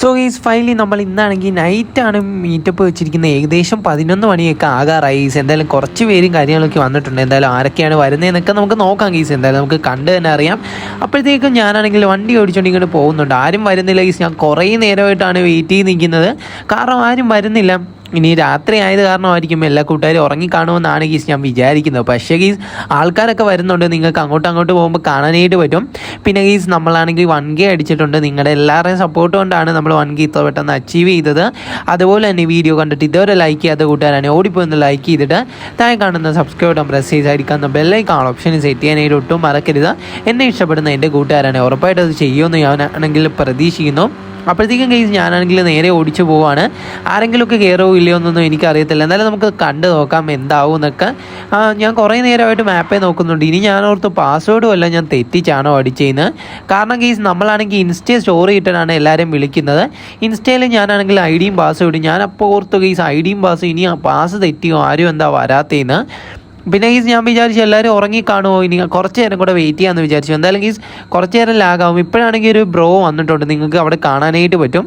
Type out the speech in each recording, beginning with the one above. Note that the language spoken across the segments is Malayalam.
സോ ഈസ് ഫൈനലി നമ്മൾ ഇന്നാണെങ്കിൽ നൈറ്റാണ് മീറ്റപ്പ് വെച്ചിരിക്കുന്നത്. ഏകദേശം പതിനൊന്ന് മണിയൊക്കെ ആകാറായി. ഈസ് എന്തായാലും കുറച്ച് പേരും കാര്യങ്ങളൊക്കെ വന്നിട്ടുണ്ട്. എന്തായാലും ആരൊക്കെയാണ് വരുന്നതെന്നൊക്കെ നമുക്ക് നോക്കാം ഗീസ് എന്തായാലും നമുക്ക് കണ്ട് തന്നെ അറിയാം. അപ്പോഴത്തേക്കും ഞാനാണെങ്കിൽ വണ്ടി ഓടിച്ചുകൊണ്ട് പോകുന്നുണ്ട്. ആരും വരുന്നില്ല ഗീസ് ഞാൻ കുറേ നേരമായിട്ടാണ് വെയിറ്റ് ചെയ്ത് നിൽക്കുന്നത്. കാരണം ആരും വരുന്നില്ല. ഇനി രാത്രി ആയത് കാരണമായിരിക്കും എല്ലാ കൂട്ടുകാരും ഉറങ്ങിക്കാണുമെന്നാണ് ഗീസ് ഞാൻ വിചാരിക്കുന്നത്. പക്ഷേ ഗീസ് ആൾക്കാരൊക്കെ വരുന്നുണ്ട്. നിങ്ങൾക്ക് അങ്ങോട്ടും അങ്ങോട്ട് പോകുമ്പോൾ കാണാനായിട്ട് പറ്റും. പിന്നെ ഗീസ് നമ്മളാണെങ്കിൽ വൺ കെ അടിച്ചിട്ടുണ്ട്. നിങ്ങളുടെ എല്ലാവരുടെയും സപ്പോർട്ട് കൊണ്ടാണ് നമ്മൾ വൺ കെ ഇത്ര പെട്ടെന്ന് അച്ചീവ് ചെയ്തത്. അതുപോലെ തന്നെ വീഡിയോ കണ്ടിട്ട് ഇതുവരെ ലൈക്ക് ചെയ്യാത്ത കൂട്ടുകാരാണ് ഓടിപ്പോയി ഒന്ന് ലൈക്ക് ചെയ്തിട്ട് താഴെ കാണുന്ന സബ്സ്ക്രൈബ് ബട്ടൺ പ്രസ് ചെയ്തായിരിക്കുന്ന ബെല്ലൈക്കാൺ ഓപ്ഷൻ സെറ്റ് ചെയ്യാനായിട്ട് ഒട്ടും മറക്കരുത്. എന്നെ ഇഷ്ടപ്പെടുന്ന എന്റെ കൂട്ടുകാരാണ്. ഉറപ്പായിട്ട് അത് ചെയ്യുമെന്ന് ഞാനാണെങ്കിൽ പ്രതീക്ഷിക്കുന്നു. അപ്പോഴത്തേക്കും കേസ് ഞാനാണെങ്കിൽ നേരെ ഓടിച്ചു പോവാണ്. ആരെങ്കിലുമൊക്കെ കയറോ ഇല്ലയോ എന്നൊന്നും എനിക്കറിയത്തില്ല. എന്നാലും നമുക്ക് കണ്ടു നോക്കാം എന്താവും എന്നൊക്കെ. ഞാൻ കുറേ നേരമായിട്ട് മാപ്പേ നോക്കുന്നുണ്ട്. ഇനി ഞാൻ ഓർത്ത് പാസ്വേഡും അല്ല ഞാൻ തെറ്റിച്ചാണോ അടിച്ചതെന്ന് കാരണം കേസ് നമ്മളാണെങ്കിൽ ഇൻസ്റ്റയിൽ സ്റ്റോറി ഇട്ടിട്ടാണ് എല്ലാവരും വിളിക്കുന്നത്. ഇൻസ്റ്റയിൽ ഞാനാണെങ്കിൽ ഐ ഡിയും പാസ്വേഡും ഞാൻ അപ്പോൾ ഓർത്തു കേസ് ഐ ഡിയും പാസ്സും ഇനി ആ പാസ് തെറ്റിയോ ആരും എന്താ വരാത്തേന്ന്. പിന്നെ ഗീസ് ഞാൻ വിചാരിച്ചു എല്ലാവരും ഉറങ്ങി കാണുമോ ഇനി കുറച്ച് നേരം കൂടെ വെയിറ്റ് ചെയ്യാമെന്ന് വിചാരിച്ചു. എന്തായാലും ഗീസ് കുറച്ച് നേരം ലാഗാവും ഇപ്പോഴാണെങ്കിൽ ഒരു ബ്രോ വന്നിട്ടുണ്ട്. നിങ്ങൾക്ക് അവിടെ കാണാനായിട്ട് പറ്റും.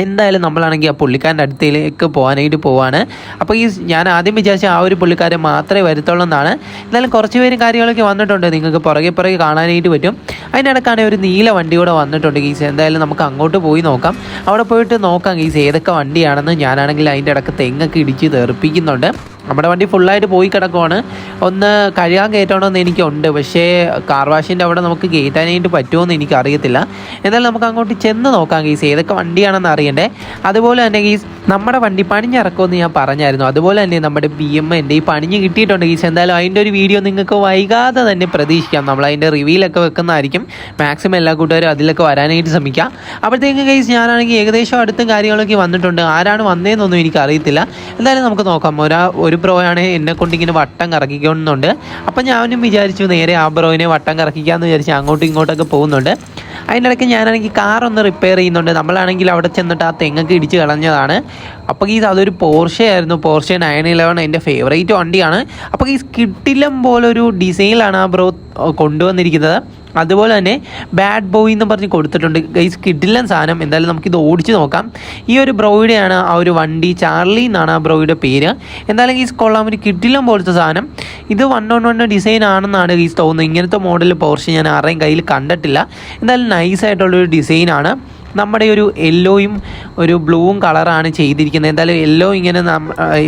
എന്തായാലും നമ്മളാണെങ്കിൽ ആ പുള്ളിക്കാരന്റെ അടുത്തേക്ക് പോകാനായിട്ട് പോവാണ്. അപ്പോൾ ഈ ഞാൻ ആദ്യം വിചാരിച്ച ആ ഒരു പുള്ളിക്കാരെ മാത്രമേ വരുത്തുള്ളൂ എന്നാണ്. എന്നാലും കുറച്ച് പേരും കാര്യങ്ങളൊക്കെ വന്നിട്ടുണ്ട്. നിങ്ങൾക്ക് പുറകെ പുറകെ കാണാനായിട്ട് പറ്റും. അതിനിടക്കാണെങ്കിൽ ഒരു നീല വണ്ടി കൂടെ വന്നിട്ടുണ്ട് ഗീസ്. എന്തായാലും നമുക്ക് അങ്ങോട്ട് പോയി നോക്കാം. അവിടെ പോയിട്ട് നോക്കാം ഗീസ് ഏതൊക്കെ വണ്ടിയാണെന്ന്. ഞാനാണെങ്കിൽ അതിന്റെ ഇടയ്ക്ക് തെങ്ങൊക്കെ ഇടിച്ച് തെറിപ്പിക്കുന്നുണ്ട്. നമ്മുടെ വണ്ടി ഫുള്ളായിട്ട് പോയി കിടക്കുവാണ്. ഒന്ന് കഴുകാൻ കയറ്റണമെന്ന് എനിക്കുണ്ട്. പക്ഷേ കാർ വാഷിന്റെ അവിടെ നമുക്ക് കയറ്റാനായിട്ട് പറ്റുമോ എനിക്ക് അറിയത്തില്ല എന്നാലും നമുക്ക് അങ്ങോട്ട് ചെന്ന് നോക്കാം ഗീസ് ഏതൊക്കെ വണ്ടിയാണെന്ന് അറിയണ്ടേ. അതുപോലെ തന്നെ ഗീസ് നമ്മുടെ വണ്ടി പണിഞ്ഞിറക്കുമെന്ന് ഞാൻ പറഞ്ഞായിരുന്നു. അതുപോലെ തന്നെ നമ്മുടെ ബി എം എന്റെ ഈ പണിഞ്ഞ് കിട്ടിയിട്ടുണ്ട് ഗീസ്. എന്തായാലും അതിന്റെ ഒരു വീഡിയോ നിങ്ങൾക്ക് വൈകാതെ തന്നെ പ്രതീക്ഷിക്കാം. നമ്മൾ അതിന്റെ റിവ്യൂലൊക്കെ വെക്കുന്നതായിരിക്കും. മാക്സിമം എല്ലാ കൂട്ടുകാരും അതിലൊക്കെ വരാനായിട്ട് ശ്രമിക്കുക അപ്പോഴത്തേക്കും കേസ് ഞാനാണെങ്കിൽ ഏകദേശം അടുത്തും കാര്യങ്ങളൊക്കെ വന്നിട്ടുണ്ട്. ആരാണ് വന്നതെന്നൊന്നും എനിക്ക് അറിയത്തില്ല എന്തായാലും നമുക്ക് നോക്കാം. ഒരാ ഒരു ബ്രോയാണ് എന്നെ കൊണ്ട് ഇങ്ങനെ വട്ടം കറക്കിക്കൊണ്ടുണ്ട് അപ്പം ഞാനും വിചാരിച്ചു നേരെ ആ ബ്രോയിനെ വട്ടം കറക്കിക്കാമെന്ന് വിചാരിച്ച് അങ്ങോട്ടും ഇങ്ങോട്ടൊക്കെ പോകുന്നുണ്ട്. അതിന്റെ ഇടയ്ക്ക് ഞാനാണെങ്കിൽ കാർ ഒന്ന് റിപ്പയർ ചെയ്യുന്നുണ്ട്. നമ്മളാണെങ്കിൽ അവിടെ ചെന്നിട്ട് ആ തെങ്ങൊക്കെ ഇടിച്ച് കളഞ്ഞതാണ്. അപ്പോൾ ഗീസ് അതൊരു പോർഷെ ആയിരുന്നു. പോർഷെ നയൻ ഇലവൻ എന്റെ ഫേവറേറ്റ് വണ്ടിയാണ്. അപ്പോൾ ഗീസ് കിട്ടില്ലം പോലൊരു ഡിസൈനിലാണ് ആ ബ്രോ കൊണ്ടുവന്നിരിക്കുന്നത്. അതുപോലെ തന്നെ ബാഡ് ബോയ് എന്ന് പറഞ്ഞ് കൊടുത്തിട്ടുണ്ട്. ഗൈസ് കിഡിലൻ സാധനം. എന്തായാലും നമുക്കിത് ഓടിച്ച് നോക്കാം. ഈ ഒരു ബ്രോയുടെയാണ് ആ ഒരു വണ്ടി. ചാർലി എന്നാണ് ആ ബ്രോയുടെ പേര്. എന്തായാലും ഗീസ് കൊള്ളാം. ഒരു കിഡിലൻ പോലത്തെ സാധനം. ഇത് വൺ ഓൺ വൺ ഡിസൈൻ ആണെന്നാണ് ഗീസ് തോന്നുന്നത്. ഇങ്ങനത്തെ മോഡൽ പോർഷൻ ഞാൻ ആരുടെയും കയ്യിൽ കണ്ടിട്ടില്ല. എന്തായാലും നൈസായിട്ടുള്ളൊരു ഡിസൈനാണ് നമ്മുടെ ഒരു യെല്ലോയും ഒരു ബ്ലൂവും കളറാണ് ചെയ്തിരിക്കുന്നത്. എന്തായാലും യെല്ലോ ഇങ്ങനെ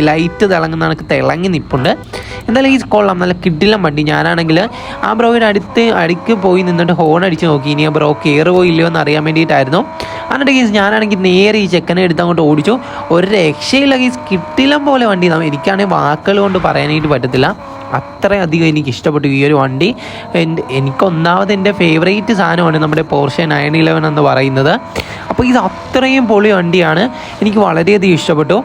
ലൈറ്റ് തിളങ്ങുന്ന കണക്ക് തിളങ്ങി നിൽപ്പുണ്ട് എന്തായാലും ഈ കൊള്ളാം. നല്ല കിഡിലം വണ്ടി. ഞാനാണെങ്കിൽ ആ ബ്രോയുടെ അടുത്ത് അടുക്ക് പോയി നിന്നിട്ട് ഹോൺ അടിച്ച് നോക്കി. ഇനി ആ ബ്രോ കയറുമോ ഇല്ലയോ എന്ന് അറിയാൻ വേണ്ടിയിട്ടായിരുന്നു. എന്നിട്ട് ഗീസ് ഞാനാണെങ്കിൽ നേരെ ഈ ചെക്കനെ എടുത്ത് അങ്ങോട്ട് ഓടിച്ചു. ഒരു രക്ഷയില്ല ഗീസ് കിട്ടിലം പോലെ വണ്ടി. എനിക്കാണെങ്കിൽ വാക്കുകൾ കൊണ്ട് പറയാനായിട്ട് പറ്റത്തില്ല. അത്രയധികം എനിക്ക് ഇഷ്ടപ്പെട്ടു. ഈ ഒരു വണ്ടി എനിക്ക് ഒന്നാമത് എന്റെ ഫേവറേറ്റ് സാധനമാണ് നമ്മുടെ പോർഷെ നയൻ ഇലവൻ എന്ന് പറയുന്നത്. അപ്പോൾ ഇത് അത്രയും പൊളി വണ്ടിയാണ്. എനിക്ക് വളരെയധികം ഇഷ്ടപ്പെട്ടു.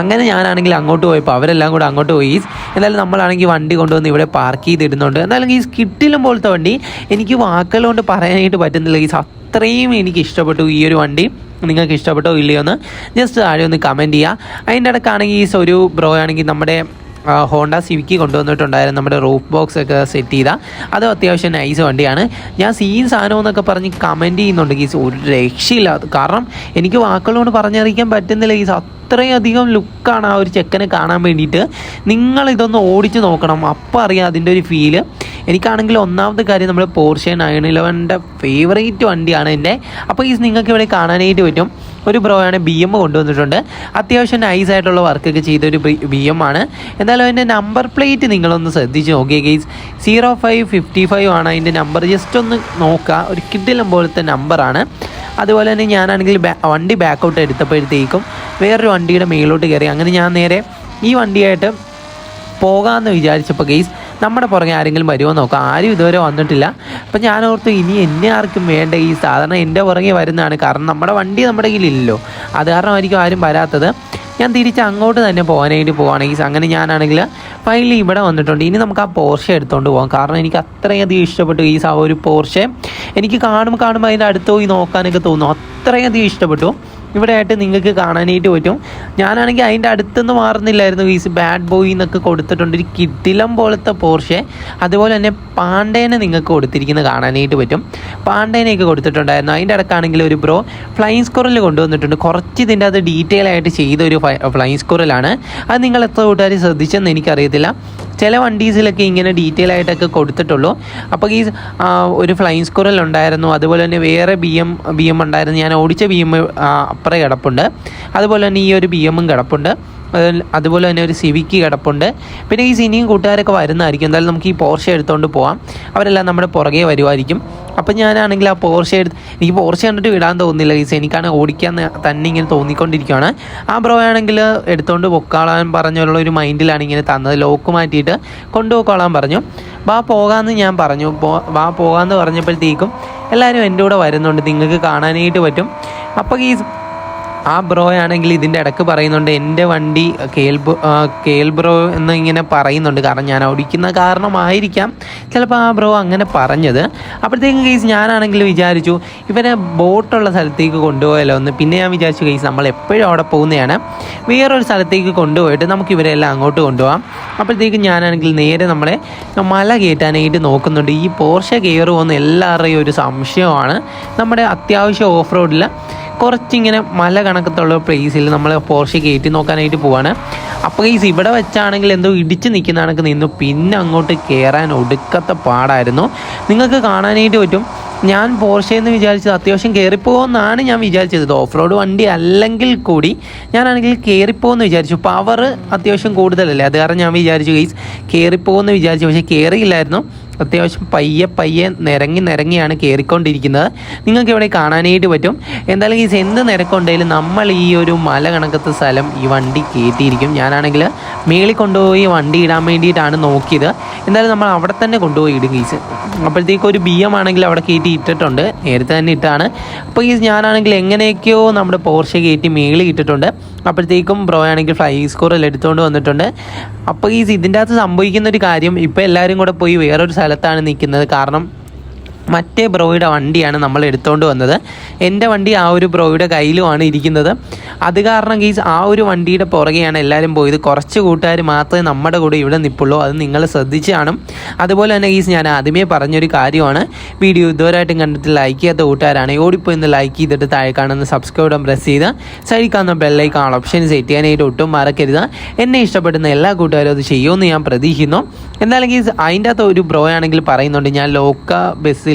അങ്ങനെ ഞാനാണെങ്കിൽ അങ്ങോട്ട് പോയപ്പോൾ അവരെല്ലാം കൂടെ അങ്ങോട്ട് പോയി. എന്തായാലും നമ്മളാണെങ്കിൽ വണ്ടി കൊണ്ടുവന്ന് ഇവിടെ പാർക്ക് ചെയ്തിടുന്നുണ്ട്. എന്നാലും ഈ സ്കിട്ടിലും പോലത്തെ വണ്ടി എനിക്ക് വാക്കുകൾ കൊണ്ട് പറയാനായിട്ട് പറ്റുന്നില്ല. ഈ അത്രയും എനിക്ക് ഇഷ്ടപ്പെട്ടു ഈ ഒരു വണ്ടി. നിങ്ങൾക്ക് ഇഷ്ടപ്പെട്ടോ ഇല്ലയോ എന്ന് ജസ്റ്റ് താഴെ ഒന്ന് കമന്റ് ചെയ്യുക. അതിന്റെ ഇടയ്ക്കാണെങ്കിൽ ഈ ഒരു ബ്രോ ആണെങ്കിൽ നമ്മുടെ ഹോണ്ട സിവിക്ക് കൊണ്ടുവന്നിട്ടുണ്ടായിരുന്നു നമ്മുടെ റൂഫ് ബോക്സ് ഒക്കെ സെറ്റ് ചെയ്ത. അത് അത്യാവശ്യം നൈസ് വണ്ടിയാണ്. ഞാൻ സീൻ സാധനം എന്നൊക്കെ പറഞ്ഞ് കമന്റ് ചെയ്യുന്നുണ്ട്. ഗീസ് ഒരു രക്ഷയില്ലാത്ത കാരണം എനിക്ക് വാക്കുകളോട് പറഞ്ഞറിയിക്കാൻ പറ്റുന്നില്ല. ഗീസ് അത്രയധികം ലുക്കാണ് ആ ഒരു ചെക്കനെ കാണാൻ വേണ്ടിയിട്ട്. നിങ്ങൾ ഇതൊന്ന് ഓടിച്ച് നോക്കണം. അപ്പോൾ അറിയാം അതിന്റെ ഒരു ഫീൽ എനിക്കാണെങ്കിൽ ഒന്നാമത്തെ കാര്യം നമ്മുടെ പോർഷെ നയൻ ഇലവന്റെ ഫേവറേറ്റ് വണ്ടിയാണ് എന്റെ. അപ്പോൾ ഈ നിങ്ങൾക്ക് ഇവിടെ കാണാനായിട്ട് പറ്റും. ഒരു ബ്രോയാണ് ബി എം കൊണ്ടുവന്നിട്ടുണ്ട്. അത്യാവശ്യം നൈസ് ആയിട്ടുള്ള വർക്കൊക്കെ ചെയ്തൊരു ബി എം ആണ്. എന്തായാലും അതിന്റെ നമ്പർ പ്ലേറ്റ് നിങ്ങളൊന്ന് ശ്രദ്ധിച്ച് നോക്കിയ guys zero five fifty five ആണ് അതിന്റെ നമ്പർ ജസ്റ്റ് ഒന്ന് നോക്കുക. ഒരു കിഡിലം പോലത്തെ നമ്പറാണ് അതുപോലെ തന്നെ ഞാനാണെങ്കിൽ വണ്ടി ബാക്കൗട്ട് എടുത്തപ്പോഴത്തേക്കും വേറൊരു വണ്ടിയുടെ മേളിലോട്ട് കയറി. അങ്ങനെ ഞാൻ നേരെ ഈ വണ്ടിയായിട്ട് പോകാമെന്ന് വിചാരിച്ചപ്പോൾ ഗെയ്സ് നമ്മുടെ പുറകെ ആരെങ്കിലും വരുമോ നോക്കാം. ആരും ഇതുവരെ വന്നിട്ടില്ല. അപ്പം ഞാൻ ഓർത്തു ഇനി എന്നെ ആർക്കും വേണ്ട ഈ സാധാരണ എന്റെ പുറകെ വരുന്നതാണ്. കാരണം നമ്മുടെ വണ്ടി നമ്മുടെ കയ്യിലില്ലല്ലോ. അത് കാരണമായിരിക്കും ആരും വരാത്തത്. ഞാൻ തിരിച്ച് അങ്ങോട്ട് തന്നെ പോകാനായിട്ട് പോവുകയാണെങ്കിൽ അങ്ങനെ ഞാനാണെങ്കിൽ ഫൈനലി ഇവിടെ വന്നിട്ടുണ്ട്. ഇനി നമുക്ക് ആ പോർഷെ എടുത്തുകൊണ്ട് പോകാം കാരണം എനിക്ക് അത്രയധികം ഇഷ്ടപ്പെട്ടു ഈ ആ ഒരു പോർഷെ എനിക്ക് കാണുമ്പോൾ കാണുമ്പോൾ അതിന്റെ അടുത്ത് പോയി നോക്കാനൊക്കെ തോന്നും അത്രയധികം ഇഷ്ടപ്പെട്ടു. ഇവിടെ ആയിട്ട് നിങ്ങൾക്ക് കാണാനായിട്ട് പറ്റും. ഞാനാണെങ്കിൽ അതിന്റെ അടുത്തുനിന്ന് മാറുന്നില്ലായിരുന്നു. ഈസ് ബാഡ് ബോയി എന്നൊക്കെ കൊടുത്തിട്ടുണ്ട്. ഒരു കിട്ടിലം പോലത്തെ പോർഷെ. അതുപോലെ തന്നെ പാണ്ടേനെ നിങ്ങൾക്ക് കൊടുത്തിരിക്കുന്നത് കാണാനായിട്ട് പറ്റും. പാണ്ടേനെയൊക്കെ കൊടുത്തിട്ടുണ്ടായിരുന്നു. അതിന്റെ ഇടക്കാണെങ്കിൽ ഒരു ബ്രോ ഫ്ലൈങ് സ്കോറിൽ കൊണ്ടുവന്നിട്ടുണ്ട്. കുറച്ച് ഇതിന്റെ അത് ഡീറ്റെയിൽ ആയിട്ട് ചെയ്ത ഒരു ഫ്ലൈങ് സ്കോറിലാണ് അത് നിങ്ങൾ എത്ര കൂട്ടുകാർ ശ്രദ്ധിച്ചെന്ന് എനിക്കറിയത്തില്ല. ചില വണ്ടീസിലൊക്കെ ഇങ്ങനെ ഡീറ്റെയിൽ ആയിട്ടൊക്കെ കൊടുത്തിട്ടുള്ളൂ. അപ്പോൾ ഈ ഒരു ഫ്ലൈൻ സ്കോറിൽ ഉണ്ടായിരുന്നു അതുപോലെ തന്നെ വേറെ ബി എം ബി എം ഉണ്ടായിരുന്നു. ഞാൻ ഓടിച്ച ബി എം അപ്പുറം കിടപ്പുണ്ട്. അതുപോലെ തന്നെ ഈ ഒരു ബി എമ്മും കിടപ്പുണ്ട്. അതുപോലെ തന്നെ ഒരു സിവിക്ക് കിടപ്പുണ്ട്. പിന്നെ ഈ സിനിയും കൂട്ടുകാരൊക്കെ വരുന്നതായിരിക്കും. എന്തായാലും നമുക്ക് ഈ പോർഷ എടുത്തുകൊണ്ട് പോവാം. അവരെല്ലാം നമ്മുടെ പുറകെ വരുമായിരിക്കും അപ്പം ഞാനാണെങ്കിൽ ആ പോർഷ എടുത്ത് എനിക്ക് പോർഷ കണ്ടിട്ട് വിടാൻ തോന്നുന്നില്ല ഗൈസ് എനിക്കാണ് ഓടിക്കാൻ തന്നെ ഇങ്ങനെ തോന്നിക്കൊണ്ടിരിക്കുകയാണ് ആ ബ്രോ ആണെങ്കിൽ എടുത്തുകൊണ്ട് പൊക്കാളാൻ പറഞ്ഞുള്ള ഒരു മൈൻഡിലാണ് ഇങ്ങനെ തന്നത്. ലോക്ക് മാറ്റിയിട്ട് കൊണ്ടുപോയിക്കോളാൻ പറഞ്ഞു. വാ പോകാമെന്ന് ഞാൻ പറഞ്ഞു. വാ പോകാമെന്ന് പറഞ്ഞപ്പോഴത്തേക്കും എല്ലാവരും എന്റെ കൂടെ വരുന്നുണ്ട്. നിങ്ങൾക്ക് കാണാനായിട്ട് പറ്റും. അപ്പോൾ ഈ ആ ബ്രോ ആണെങ്കിൽ ഇതിന്റെ ഇടയ്ക്ക് പറയുന്നുണ്ട് എന്റെ വണ്ടി കേൽ കേൽ ബ്രോ എന്ന് ഇങ്ങനെ പറയുന്നുണ്ട്. കാരണം ഞാൻ ഓടിക്കുന്ന കാരണമായിരിക്കാം. ചിലപ്പോൾ ആ ബ്രോ അങ്ങനെ പറഞ്ഞത്. അപ്പോഴത്തേക്കും കേസ് ഞാനാണെങ്കിൽ വിചാരിച്ചു ഇവരെ ബോട്ടുള്ള സ്ഥലത്തേക്ക് കൊണ്ടുപോയാലോ എന്ന്. പിന്നെ ഞാൻ വിചാരിച്ചു കേസ് നമ്മൾ എപ്പോഴും അവിടെ പോകുന്നതാണ്. വേറൊരു സ്ഥലത്തേക്ക് കൊണ്ടുപോയിട്ട് നമുക്ക് ഇവരെല്ലാം അങ്ങോട്ട് കൊണ്ടുപോകാം. അപ്പോഴത്തേക്കും ഞാനാണെങ്കിൽ നേരെ നമ്മളെ മല കയറ്റാനായിട്ട് നോക്കുന്നുണ്ട്. ഈ പോർഷ കയറുമെന്ന് എല്ലാവരുടെയും ഒരു സംശയമാണ്. നമ്മുടെ അത്യാവശ്യം ഓഫ് റോഡിൽ കുറച്ചിങ്ങനെ മല കണക്കത്തുള്ള പ്ലേസിൽ നമ്മൾ പോർഷ കയറ്റി നോക്കാനായിട്ട് പോവാണ്. അപ്പോൾ ഈ ഇവിടെ വെച്ചാണെങ്കിൽ എന്തോ ഇടിച്ച് നിൽക്കുന്ന കണക്ക് നിന്നു. പിന്നെ അങ്ങോട്ട് കയറാൻ ഒടുക്കത്തെ പാടായിരുന്നു. നിങ്ങൾക്ക് കാണാനായിട്ട് പറ്റും. ഞാൻ പോർഷെ എന്ന് വിചാരിച്ചത് അത്യാവശ്യം കയറിപ്പോകുമെന്നാണ് ഞാൻ വിചാരിച്ചത്. ഇത് ഓഫ് റോഡ് വണ്ടി അല്ലെങ്കിൽ കൂടി ഞാനാണെങ്കിൽ കയറിപ്പോകുമെന്ന് വിചാരിച്ചു. പവർ അത്യാവശ്യം കൂടുതലല്ലേ? അത് കാരണം ഞാൻ വിചാരിച്ചു ഗൈസ് കയറിപ്പോകുമെന്ന് വിചാരിച്ചു. പക്ഷേ കയറിയില്ലായിരുന്നു അത്യാവശ്യം പയ്യെ പയ്യെ നിരങ്ങി നിരങ്ങിയാണ് കയറിക്കൊണ്ടിരിക്കുന്നത് നിങ്ങൾക്ക് ഇവിടെ കാണാനായിട്ട് പറ്റും. എന്തായാലും ഈ എന്ത് നിരക്കുണ്ടെങ്കിലും നമ്മൾ ഈ ഒരു മല കണക്കത്തെ സ്ഥലം ഈ വണ്ടി കയറ്റിയിരിക്കും ഞാനാണെങ്കിൽ മേളിൽ കൊണ്ടുപോയി വണ്ടി ഇടാൻ വേണ്ടിയിട്ടാണ് നോക്കിയത്. എന്തായാലും നമ്മൾ അവിടെ തന്നെ കൊണ്ടുപോയി ഇടും ഗീസ് അപ്പോഴത്തേക്കും ഒരു ബി എം ആണെങ്കിൽ അവിടെ കയറ്റി ഇട്ടിട്ടുണ്ട്. നേരത്തെ തന്നെ ഇട്ടാണ്. അപ്പോൾ ഗീസ് ഞാനാണെങ്കിൽ എങ്ങനെയൊക്കെയോ നമ്മുടെ പോർഷ കയറ്റി മേളിൽ ഇട്ടിട്ടുണ്ട്. അപ്പോഴത്തേക്കും ബ്രോ ആണെങ്കിൽ ഫ്ലൈ സ്കോറിൽ എടുത്തുകൊണ്ട് വന്നിട്ടുണ്ട്. അപ്പോൾ ഗീസ് ഇതിന്റെ അകത്ത് സംഭവിക്കുന്ന ഒരു കാര്യം ഇപ്പോൾ എല്ലാവരും കൂടെ പോയി വേറൊരു സ്ഥലത്താണ് നിൽക്കുന്നത്. കാരണം മറ്റേ ബ്രോയുടെ വണ്ടിയാണ് നമ്മൾ എടുത്തുകൊണ്ട് വന്നത്. എന്റെ വണ്ടി ആ ഒരു ബ്രോയുടെ കയ്യിലുമാണ് ഇരിക്കുന്നത്. അത് കാരണം ഗീസ് ആ ഒരു വണ്ടിയുടെ പുറകെയാണ് എല്ലാവരും പോയത്. കുറച്ച് കൂട്ടുകാർ മാത്രമേ നമ്മുടെ കൂടെ ഇവിടെ നിൽപ്പുള്ളൂ. അത് നിങ്ങൾ ശ്രദ്ധിച്ച് കാണും. അതുപോലെ തന്നെ ഗീസ് ഞാൻ ആദ്യമേ പറഞ്ഞൊരു കാര്യമാണ്. വീഡിയോ ഇതുവരെയായിട്ടും കണ്ടിട്ട് ലൈക്ക് ചെയ്യാത്ത കൂട്ടുകാരാണ് ഓടിപ്പോയിന്ന് ലൈക്ക് ചെയ്തിട്ട് താഴെ കാണുന്ന സബ്സ്ക്രൈബ് പ്രസ് ചെയ്ത് സൈഡിൽ കാണുന്ന ഓപ്ഷൻ സെറ്റ് ചെയ്യാനായിട്ട് ഒട്ടും മറക്കരുത്. എന്നെ ഇഷ്ടപ്പെടുന്ന എല്ലാ കൂട്ടുകാരും അത് ചെയ്യുമെന്ന് ഞാൻ പ്രതീക്ഷിക്കുന്നു. എന്തായാലും ഗീസ് അതിന്റെ അകത്ത് ഒരു ബ്രോ ആണെങ്കിൽ പറയുന്നുണ്ട് ഞാൻ ലോക്ക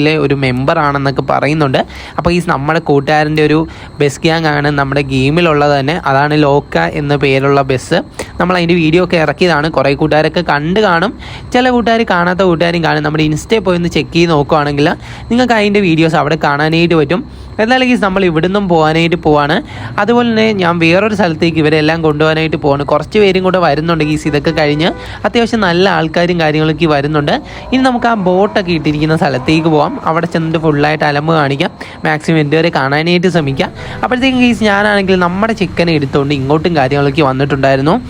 ബസ്സിലെ ഒരു മെമ്പർ ആണെന്നൊക്കെ പറയുന്നുണ്ട്. അപ്പോൾ ഈ നമ്മുടെ കൂട്ടുകാരന്റെ ഒരു ബസ് ഗ്യാങ് ആണ് നമ്മുടെ ഗെയിമിലുള്ളത് തന്നെ. അതാണ് ലോക്ക എന്ന പേരുള്ള ബസ് നമ്മൾ അതിന്റെ വീഡിയോ ഒക്കെ ഇറക്കിയതാണ്. കുറേ കൂട്ടുകാരൊക്കെ കണ്ട് കാണും. ചില കൂട്ടുകാർ കാണാത്ത കൂട്ടുകാരും കാണും. നമ്മുടെ ഇൻസ്റ്റയിൽ പോയി ഒന്ന് ചെക്ക് ചെയ്ത് നോക്കുവാണെങ്കിൽ നിങ്ങൾക്ക് അതിന്റെ വീഡിയോസ് അവിടെ കാണാനായിട്ട് പറ്റും. എന്നാലും ഗീസ് നമ്മൾ ഇവിടുന്നും പോകാനായിട്ട് പോവാണ്. അതുപോലെ തന്നെ ഞാൻ വേറൊരു സ്ഥലത്തേക്ക് ഇവരെല്ലാം കൊണ്ടുപോകാനായിട്ട് പോവാണ്. കുറച്ച് പേരും കൂടെ വരുന്നുണ്ട് ഗീസ് ഇതൊക്കെ കഴിഞ്ഞ്. അത്യാവശ്യം നല്ല ആൾക്കാരും കാര്യങ്ങളൊക്കെ വരുന്നുണ്ട്. ഇനി നമുക്ക് ആ ബോട്ടൊക്കെ ഇട്ടിരിക്കുന്ന സ്ഥലത്തേക്ക് പോവാം. അവിടെ ചെന്നിട്ട് ഫുള്ളായിട്ട് അലമ്പ് കാണിക്കാം. മാക്സിമം എന്തുവരെ കാണാനായിട്ട് ശ്രമിക്കാം. അപ്പോഴത്തേക്കും ഗീസ് ഞാനാണെങ്കിൽ നമ്മുടെ ചിക്കൻ എടുത്തുകൊണ്ട് ഇങ്ങോട്ടും കാര്യങ്ങളൊക്കെ വന്നിട്ടുണ്ടായിരുന്നു.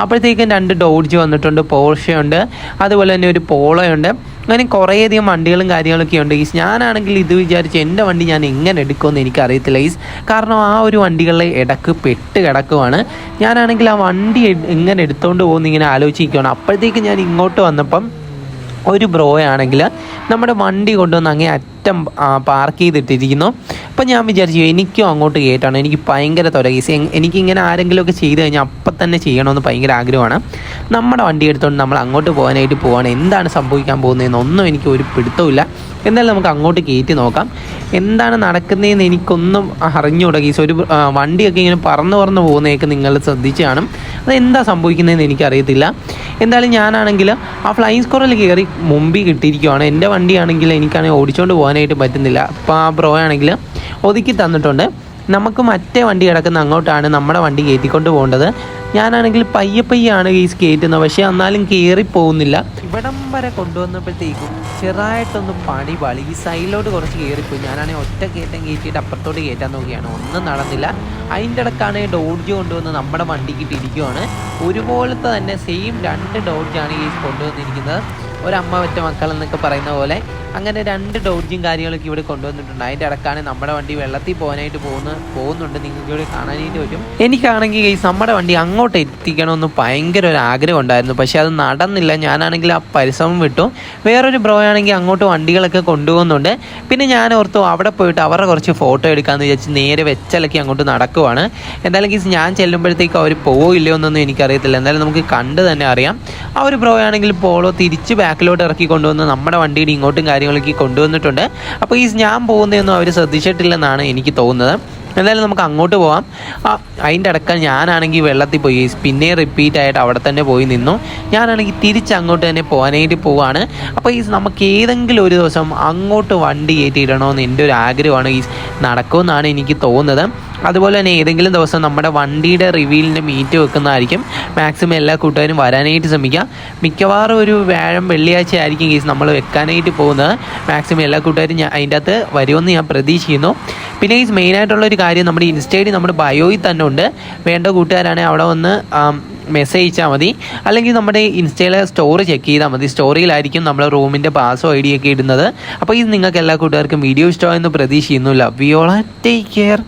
അപ്പോഴത്തേക്കും രണ്ട് ഡോഡ്ജ് വന്നിട്ടുണ്ട് പോർഷയുണ്ട്. അതുപോലെ തന്നെ ഒരു പോളോയുണ്ട്. അങ്ങനെ കുറേയധികം വണ്ടികളും കാര്യങ്ങളൊക്കെ ഉണ്ട്. ഈസ് ഞാനാണെങ്കിൽ ഇത് വിചാരിച്ച് എന്റെ വണ്ടി ഞാൻ എങ്ങനെ എടുക്കുമെന്ന് എനിക്കറിയത്തില്ല. ഈസ് കാരണം ആ ഒരു വണ്ടികളിലെ ഇടയ്ക്ക് പെട്ട് കിടക്കുവാണ്. ഞാനാണെങ്കിൽ ആ വണ്ടി എങ്ങനെ എടുത്തുകൊണ്ട് പോകുന്ന ഇങ്ങനെ ആലോചിക്കുകയാണ് അപ്പോഴത്തേക്ക് ഞാൻ ഇങ്ങോട്ട് വന്നപ്പം ഒരു ബ്രോ ആണെങ്കിൽ നമ്മുടെ വണ്ടി കൊണ്ടുവന്ന് അങ്ങേ അറ്റം പാർക്ക് ചെയ്തിട്ടിരിക്കുന്നു. അപ്പം ഞാൻ വിചാരിച്ചു എനിക്കും അങ്ങോട്ട് കയറ്റാണ് എനിക്ക് ഭയങ്കര തൊലകീസ് എനിക്കിങ്ങനെ ആരെങ്കിലുമൊക്കെ ചെയ്ത് കഴിഞ്ഞാൽ അപ്പം തന്നെ ചെയ്യണമെന്ന് ഭയങ്കര ആഗ്രഹമാണ്. നമ്മുടെ വണ്ടി എടുത്തുകൊണ്ട് നമ്മൾ അങ്ങോട്ട് പോകാനായിട്ട് പോവാണ്. എന്താണ് സംഭവിക്കാൻ പോകുന്നതെന്ന് ഒന്നും എനിക്ക് ഒരു പിടുത്തമില്ല എന്നാലും നമുക്ക് അങ്ങോട്ട് കയറ്റി നോക്കാം. എന്താണ് നടക്കുന്നതെന്ന് എനിക്കൊന്നും അറിഞ്ഞുകൂടാ ഗീസ് ഒരു വണ്ടിയൊക്കെ ഇങ്ങനെ പറന്ന് പറന്ന് പോകുന്നതൊക്കെ നിങ്ങൾ ശ്രദ്ധിച്ച് കാണും. അത് എന്താ സംഭവിക്കുന്നതെന്ന് എനിക്കറിയത്തില്ല. എന്തായാലും ഞാനാണെങ്കിൽ ആ ഫ്ലൈങ് സ്കോറിൽ കയറി മുമ്പിൽ കിട്ടിയിരിക്കുവാണ്. എന്റെ വണ്ടിയാണെങ്കിൽ എനിക്കാണെങ്കിൽ ഓടിച്ചുകൊണ്ട് പോകാനായിട്ട് പറ്റുന്നില്ല. അപ്പോൾ ആ ബ്രോ ആണെങ്കിൽ ഒതുക്കി തന്നിട്ടുണ്ട്. നമുക്ക് മറ്റേ വണ്ടി കിടക്കുന്ന അങ്ങോട്ടാണ് നമ്മുടെ വണ്ടി കയറ്റിക്കൊണ്ട് പോകേണ്ടത്. ഞാനാണെങ്കിൽ പയ്യെ പയ്യാണ് ഈ കയറ്റുന്നത് പക്ഷേ എന്നാലും കയറി പോകുന്നില്ല. ഇവിടം വരെ കൊണ്ടുവന്നപ്പോഴത്തേക്കും ചെറുതായിട്ടൊന്ന് പണി പാളി. ഈ സൈഡിലോട്ട് കുറച്ച് കയറിപ്പോയി ഞാനാണെങ്കിൽ ഒറ്റ കയറ്റം കയറ്റിയിട്ട് അപ്പുറത്തോട്ട് കയറ്റാൻ നോക്കിയാണ്. ഒന്നും നടന്നില്ല. അതിന്റെ ഇടക്കാണ് ഡോഡ്ജ് കൊണ്ടുവന്ന് നമ്മുടെ വണ്ടിക്ക് ഇട്ടിരിക്കുകയാണ് ഒരുപോലത്തെ തന്നെ സെയിം രണ്ട് ഡോഡ്ജാണ് ഈ കൊണ്ടുവന്നിരിക്കുന്നത്. ഒരമ്മ പറ്റ മക്കൾ എന്നൊക്കെ പറയുന്ന പോലെ അങ്ങനെ രണ്ട് ഡോഡ്ജും കാര്യങ്ങളൊക്കെ ഇവിടെ കൊണ്ടുവന്നിട്ടുണ്ട്. അതിന്റെ ഇടക്കാണ് നമ്മുടെ വണ്ടി വെള്ളത്തിൽ പോകാനായിട്ട് പോകുന്ന പോകുന്നുണ്ട്. നിങ്ങൾക്ക് ഇവിടെ കാണാനായിട്ട് പറ്റും. എനിക്കാണെങ്കിൽ നമ്മുടെ വണ്ടി അങ്ങോട്ട് എത്തിക്കണമെന്ന് ഭയങ്കര ഒരു ആഗ്രഹം ഉണ്ടായിരുന്നു. പക്ഷേ അത് നടന്നില്ല. ഞാനാണെങ്കിൽ ആ പരിശ്രമം വിട്ടു. വേറൊരു ബ്രോ ആണെങ്കിൽ അങ്ങോട്ട് വണ്ടികളൊക്കെ കൊണ്ടുപോകുന്നുണ്ട്. പിന്നെ ഞാൻ ഓർത്തു അവിടെ പോയിട്ട് അവരുടെ കുറച്ച് ഫോട്ടോ എടുക്കാമെന്ന് വിചാരിച്ച് നേരെ വെച്ചലക്കി അങ്ങോട്ട് നടക്കുവാണ്. എന്തായാലും ഞാൻ ചെല്ലുമ്പോഴത്തേക്ക് അവർ പോവില്ലയോ എന്നൊന്നും എനിക്കറിയത്തില്ല. എന്തായാലും നമുക്ക് കണ്ട് തന്നെ അറിയാം. ആ ഒരു ബ്രോ ആണെങ്കിൽ പോളോ തിരിച്ച് ബാക്കിലോട്ട് ഇറക്കി കൊണ്ടുവന്ന് നമ്മുടെ വണ്ടിയുടെ ഇങ്ങോട്ടും കാര്യങ്ങളൊക്കെ കൊണ്ടുവന്നിട്ടുണ്ട്. അപ്പോൾ ഈ ഞാൻ പോകുന്നതൊന്നും അവർ ശ്രദ്ധിച്ചിട്ടില്ലെന്നാണ് എനിക്ക് തോന്നുന്നത്. എന്തായാലും നമുക്ക് അങ്ങോട്ട് പോവാം. അതിന്റെ ഇടയ്ക്ക് ഞാനാണെങ്കിൽ വെള്ളത്തിൽ പോയി പിന്നെ റിപ്പീറ്റ് ആയിട്ട് അവിടെ തന്നെ പോയി നിന്നു. ഞാനാണെങ്കിൽ തിരിച്ച് അങ്ങോട്ട് തന്നെ പോകാനായിട്ട് പോവാണ്. അപ്പോൾ ഈ നമുക്ക് ഏതെങ്കിലും ഒരു ദിവസം അങ്ങോട്ട് വണ്ടി കയറ്റിയിടണമെന്ന് എന്റെ ഒരു ആഗ്രഹമാണ്. ഈ നടക്കുമെന്നാണ് എനിക്ക് തോന്നുന്നത്. അതുപോലെ തന്നെ ഏതെങ്കിലും ദിവസം നമ്മുടെ വണ്ടിയുടെ റിവീലിന്റെ മീറ്റ് വെക്കുന്നതായിരിക്കും. മാക്സിമം എല്ലാ കൂട്ടുകാരും വരാനായിട്ട് ശ്രമിക്കുക. മിക്കവാറും ഒരു വ്യാഴം വെള്ളിയാഴ്ച ആയിരിക്കും കേസ് നമ്മൾ വെക്കാനായിട്ട് പോകുന്നത്. മാക്സിമം എല്ലാ കൂട്ടുകാരും ഞാൻ അതിന്റെ അകത്ത് വരുമെന്ന് ഞാൻ പ്രതീക്ഷിക്കുന്നു. പിന്നെ ഈ മെയിനായിട്ടുള്ള ഒരു കാര്യം നമ്മുടെ ഇൻസ്റ്റയിൽ നമ്മുടെ ബയോയിൽ തന്നെ ഉണ്ട്. വേണ്ട കൂട്ടുകാരാണെങ്കിൽ അവിടെ വന്ന് മെസ്സേജ് അയച്ചാൽ മതി. അല്ലെങ്കിൽ നമ്മുടെ ഇൻസ്റ്റയിലെ സ്റ്റോറി ചെക്ക് ചെയ്താൽ മതി. സ്റ്റോറിയിലായിരിക്കും നമ്മൾ റൂമിന്റെ പാസോ ഐ ഡി ഒക്കെ ഇടുന്നത്. അപ്പോൾ ഇത് നിങ്ങൾക്ക് എല്ലാ കൂട്ടുകാർക്കും വീഡിയോ ഇഷ്ടമായെന്ന് പ്രതീക്ഷിക്കുന്നു. Love you all take care